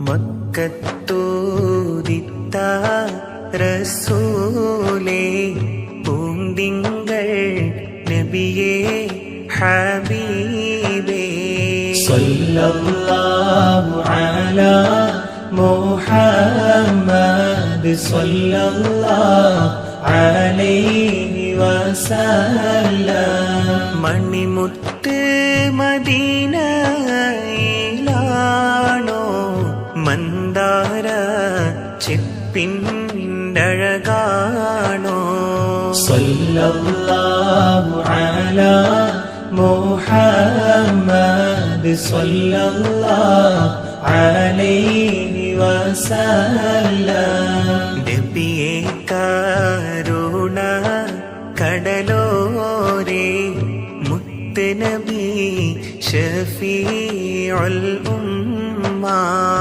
മക്കത്തോദിത്ത റസൂലേ പൂന്തിങ്കൾ നബിയേ ഹബീബേ. സല്ലല്ലാഹു അലാ മുഹമ്മദ് സല്ലല്ലാഹു അലൈഹി വസല്ലം. മണിമുത്ത് മദീനയിലാണോ മന്ദാര ചെപ്പിന്റഴകാണോ സല്ലല്ലാഹു അലാ മുഹമ്മദ് സല്ലല്ലാഹു അലൈഹി വസല്ലം. നബിയെ കരുണ കടലോരേ മുത്ത് നബി ഷഫീഉൽ ഉമ്മ.